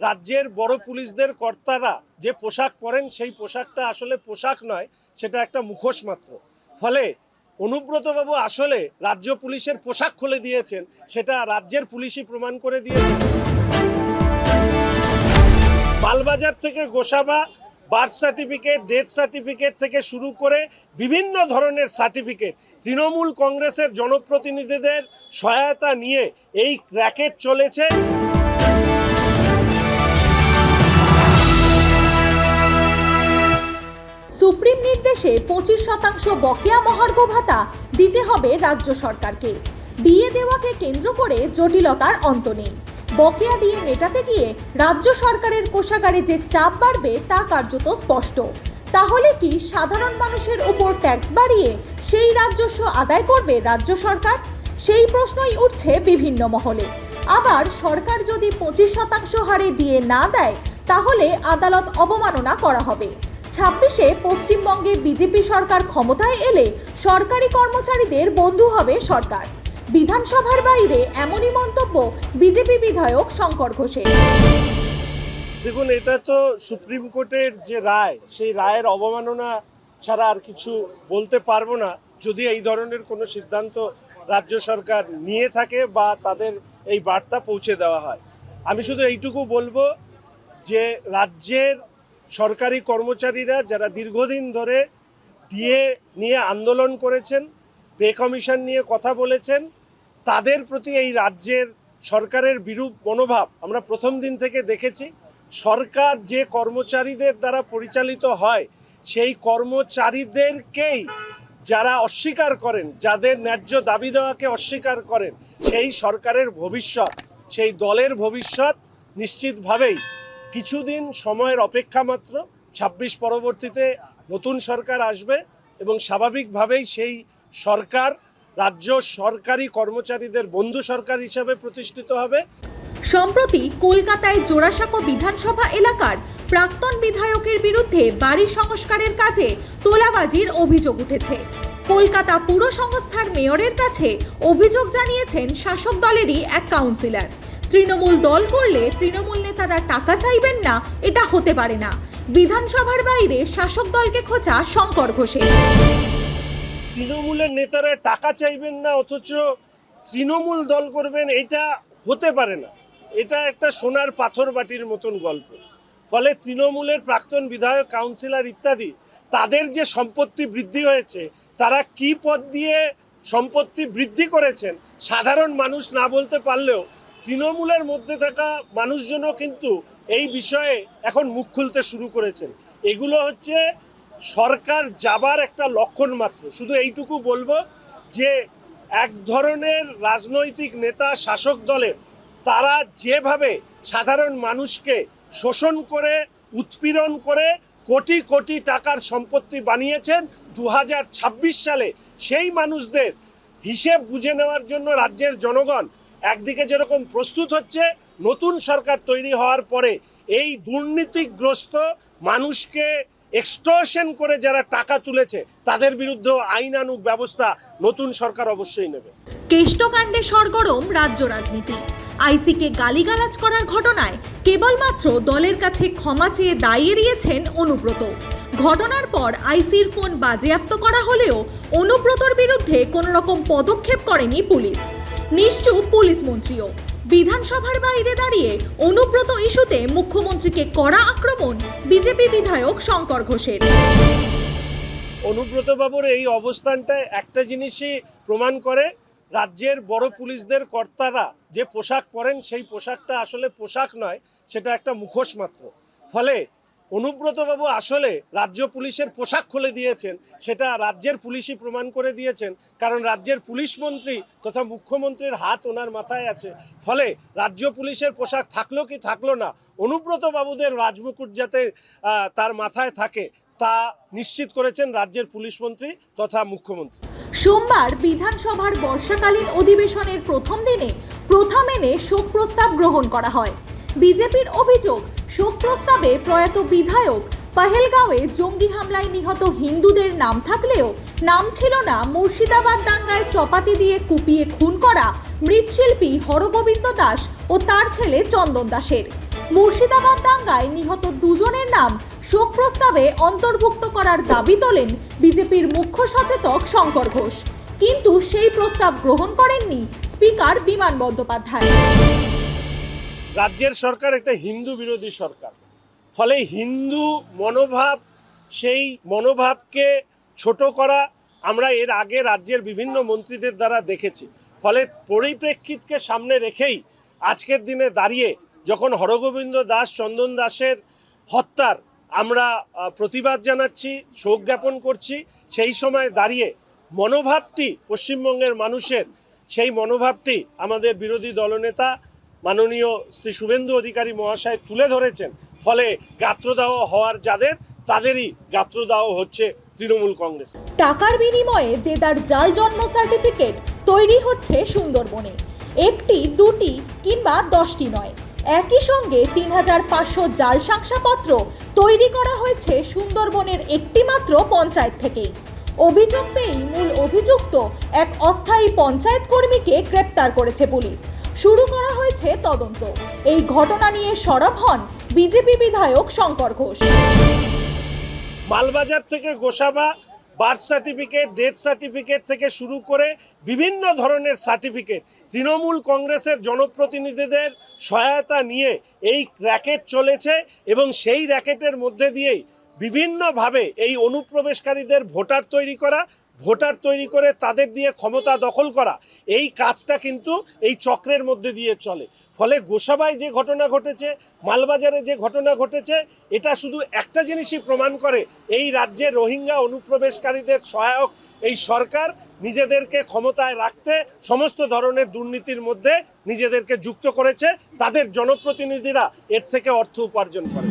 রাজ্যের বড় পুলিশদের কর্তারা যে পোশাক পরেন, সেই পোশাকটা আসলে পোশাক নয়, সেটা একটা মুখোশ মাত্র। ফলে অনুব্রতবাবু আসলে রাজ্য পুলিশের পোশাক খুলে দিয়েছেন, সেটা রাজ্যের পুলিশই প্রমাণ করে দিয়েছেন মালবাজার থেকে Gosaba birth certificate, death certificate থেকে শুরু করে বিভিন্ন ধরনের সার্টিফিকেট তৃণমূল কংগ্রেসের জনপ্রতিনিধিদের সহায়তা নিয়ে এই র্যাকেট চলেছে। সুপ্রিম নির্দেশে পঁচিশ শতাংশ বকেয়া মহার্ঘ ভাতা দিতে হবে রাজ্য সরকারকে। ডিএ দেওয়াকে কেন্দ্র করে জটিলতার অন্ত নেই। বকেয়া ডিএ মেটাতে গিয়ে রাজ্য সরকারের কোষাগারে যে চাপ বাড়বে তা কার্যত স্পষ্ট। তাহলে কি সাধারণ মানুষের উপর ট্যাক্স বাড়িয়ে সেই রাজস্ব আদায় করবে রাজ্য সরকার? সেই প্রশ্নই উঠছে বিভিন্ন মহলে। আবার সরকার যদি পঁচিশ শতাংশ হারে ডিএ না দেয়, তাহলে আদালত অবমাননা করা হবে। ছাব্বিশে পশ্চিমবঙ্গে বিজেপি সরকার ক্ষমতায় এলে সরকারি কর্মচারীদের বন্ধু হবে সরকার। বিধানসভার বাইরে এমনই মন্তব্য বিজেপি বিধায়ক শঙ্কর ঘোষের। দেখুন, এটা তো সুপ্রিম কোর্টের যে রায়, সেই রায়ের অবমাননা ছাড়া আর কিছু বলতে পারব না। যদি এই ধরনের কোনো সিদ্ধান্ত রাজ্য সরকার নিয়ে থাকে বা তাদের এই বার্তা পৌঁছে দেওয়া হয়। আমি শুধু এইটুকু বলব যে, রাজ্যের সরকারি কর্মচারীরা যারা দীর্ঘদিন ধরে ডিএ নিয়ে আন্দোলন করেছেন, পে কমিশন নিয়ে কথা বলেছেন, তাদের প্রতি এই রাজ্যের সরকারের বিরূপ মনোভাব আমরা প্রথম দিন থেকে দেখেছি। সরকার যে কর্মচারীদের দ্বারা পরিচালিত হয়, সেই কর্মচারীদেরকেই যারা অস্বীকার করেন, যাদের ন্যায্য দাবি দেওয়াকে অস্বীকার করেন, সেই সরকারের ভবিষ্যৎ, সেই দলের ভবিষ্যৎ নিশ্চিতভাবেই কিছুদিন সময়ের অপেক্ষা মাত্র, ছাব্বিশ পরবর্তীতে নতুন সরকার আসবে এবং স্বাভাবিকভাবেই সেই সরকার রাজ্য সরকারি কর্মচারীদের বন্ধু সরকার হিসাবে প্রতিষ্ঠিত হবে। সম্প্রতি কলকাতায় জোড়াসাঁকো বিধানসভা এলাকার প্রাক্তন বিধায়কের বিরুদ্ধে বাড়ি সংস্কারের কাজে তোলাবাজির অভিযোগ উঠেছে। কলকাতা পুর সংস্থার মেয়রের কাছে অভিযোগ জানিয়েছেন শাসক দলেরই এক কাউন্সিলর। তৃণমূল দল করলে তৃণমূল নেতারা টাকা চাইবেন না, এটা হতে পারে না। বিধানসভার বাইরে শাসক দলকে খোঁচা শঙ্কর ঘোষের। তৃণমূলের নেতারা টাকা চাইবেন না, অথচ তৃণমূল দল করবেন, এটা হতে পারে না। এটা একটা সোনার পাথর বাটির মতন গল্প। ফলে তৃণমূলের প্রাক্তন বিধায়ক, কাউন্সিলর ইত্যাদি, তাদের যে সম্পত্তি বৃদ্ধি হয়েছে, তারা কি পদ দিয়ে সম্পত্তি বৃদ্ধি করেছেন, সাধারণ মানুষ না বলতে পারলেও তৃণমূলের মধ্যে থাকা মানুষজনও কিন্তু এই বিষয়ে এখন মুখ খুলতে শুরু করেছেন। এগুলো হচ্ছে সরকার যাবার একটা লক্ষণ মাত্র। শুধু এইটুকু বলব যে এক ধরনের রাজনৈতিক নেতা, শাসক দলের তারা যেভাবে সাধারণ মানুষকে শোষণ করে, উৎপীড়ন করে কোটি কোটি টাকার সম্পত্তি বানিয়েছেন দু হাজার ছাব্বিশ সালে, সেই মানুষদের হিসেব বুঝে নেওয়ার জন্য রাজ্যের জনগণ একদিকে যেরকম প্রস্তুত হচ্ছে, নতুন সরকার তৈরি হওয়ার পরে এই দুর্নীতিগ্রস্ত মানুষকে এক্সটর্শন করে যারা টাকা তুলেছে, তাদের বিরুদ্ধে আইনানুগ ব্যবস্থা নতুন সরকার অবশ্যই নেবে। কেষ্টকাণ্ডে সরগরম রাজ্য রাজনীতি। আইসিকে গালিগালাজ করার ঘটনায় কেবলমাত্র দলের কাছে ক্ষমা চেয়ে দায় এড়িয়েছেন অনুব্রত। ঘটনার পর আইসির ফোন বাজেয়াপ্ত করা হলেও অনুব্রতর বিরুদ্ধে কোনো রকম পদক্ষেপ করেনি পুলিশ। নিশ্চুপ পুলিশ মন্ত্রীও। বিধানসভার বাইরে দাঁড়িয়ে অনুব্রত ইস্যুতে মুখ্যমন্ত্রীকে কড়া আক্রমণ বিজেপি বিধায়ক শঙ্কর ঘোষের। অনুব্রত বাবুর এই অবস্থানটা একটা জিনিসই প্রমাণ করে রাজ্যের বড় পুলিশদের কর্তারা যে পোশাক পরেন সেই পোশাকটা আসলে পোশাক নয়, সেটা একটা মুখোশ মাত্র। ফলে অনুব্রত বাবু আসলে রাজ্য পুলিশের পোশাক খুলে দিয়েছেন, সেটা রাজ্যের পুলিশই প্রমাণ করে দিয়েছেন, কারণ রাজ্যের পুলিশ মন্ত্রী তথা মুখ্যমন্ত্রীর হাত ওনার মাথায় আছে। ফলে রাজ্য পুলিশের পোশাক থাকল কি থাকল না অনুব্রত বাবুদের রাজমুকুট যাতে তার মাথায় থাকে, তা নিশ্চিত করেছেন রাজ্যের পুলিশ মন্ত্রী তথা মুখ্যমন্ত্রী। সোমবার বিধানসভার বর্ষাকালীন অধিবেশনের প্রথম দিনে প্রথম এনে শোক প্রস্তাব গ্রহণ করা হয়। বিজেপির অভিযোগ, শোক প্রস্তাবে প্রয়াত বিধায়ক পাহেলগাঁওয়ে জঙ্গি হামলায় নিহত হিন্দুদের নাম থাকলেও নাম ছিল না। মুর্শিদাবাদ দাঙ্গায় চপাতি দিয়ে কুপিয়ে খুন করা মৃৎশিল্পী হরগোবিন্দ দাস ও তার ছেলে চন্দন দাসের। মুর্শিদাবাদ দাঙ্গায় নিহত দুজনের নাম শোক প্রস্তাবে অন্তর্ভুক্ত করার দাবি তোলেন বিজেপির মুখ্য সচেতক শঙ্কর ঘোষ। কিন্তু সেই প্রস্তাব গ্রহণ করেননি স্পিকার বিমান বন্দ্যোপাধ্যায়। রাজ্যের সরকার একটা হিন্দু বিরোধী সরকার। ফলে হিন্দু মনোভাব, সেই মনোভাবকে ছোট করা আমরা এর আগে রাজ্যের বিভিন্ন মন্ত্রীদের দ্বারা দেখেছি। ফলে পরিপ্রেক্ষিতকে সামনে রেখেই আজকের দিনে দাঁড়িয়ে যখন হরগোবিন্দ দাস, চন্দন দাসের হত্যার আমরা প্রতিবাদ জানাচ্ছি, শোক জ্ঞাপন করছি, সেই সময় দাঁড়িয়ে মনোভাবটি পশ্চিমবঙ্গের মানুষের, সেই মনোভাবটি আমাদের বিরোধী দলনেতা মাননীয় শ্রী শুভেন্দু অধিকারী মহাশয় তুলে ধরেছেন, ফলে গাত্রদাহ হওয়ার যাদের, তাদেরই গাত্রদাহ হচ্ছে তৃণমূল কংগ্রেস। টাকার বিনিময়ে দেদার জাল জন্ম সার্টিফিকেট তৈরি হচ্ছে সুন্দরবনে। একটি, দুটি কিংবা দশটি নয়। একই সঙ্গে তিন হাজার পাঁচশো জাল শংসাপত্র তৈরি করা হয়েছে সুন্দরবনের একটি মাত্র পঞ্চায়েত থেকেই অভিযোগ পেয়েই মূল অভিযুক্ত এক অস্থায়ী পঞ্চায়েত কর্মীকে গ্রেপ্তার করেছে পুলিশ। শুরু করা হয়েছে তদন্ত। এই ঘটনা নিয়ে সরব হন বিজেপি বিধায়ক শঙ্কর ঘোষ। মালবাজার থেকে Gosaba birth certificate, death certificate থেকে শুরু করে বিভিন্ন ধরনের সার্টিফিকেট তৃণমূল কংগ্রেসের জনপ্রতিনিধিদের সহায়তা নিয়ে এই র্যাকেট চলেছে এবং সেই র্যাকেটের মধ্যে দিয়েই বিভিন্নভাবে এই অনুপ্রবেশকারীদের ভোটার তৈরি করা ভোটার তৈরি করে তাদের দিয়ে ক্ষমতা দখল করা, এই কাজটা কিন্তু এই চক্রের মধ্যে দিয়ে চলে। ফলে গোসাবায় যে ঘটনা ঘটেছে, মালবাজারে যে ঘটনা ঘটেছে, এটা শুধু একটা জিনিসই প্রমাণ করে এই রাজ্যে রোহিঙ্গা অনুপ্রবেশকারীদের সহায়ক এই সরকার নিজেদেরকে ক্ষমতায় রাখতে, সমস্ত ধরনের দুর্নীতির মধ্যে নিজেদেরকে যুক্ত করেছে, তাদের জনপ্রতিনিধিরা এর থেকে অর্থ উপার্জন করে।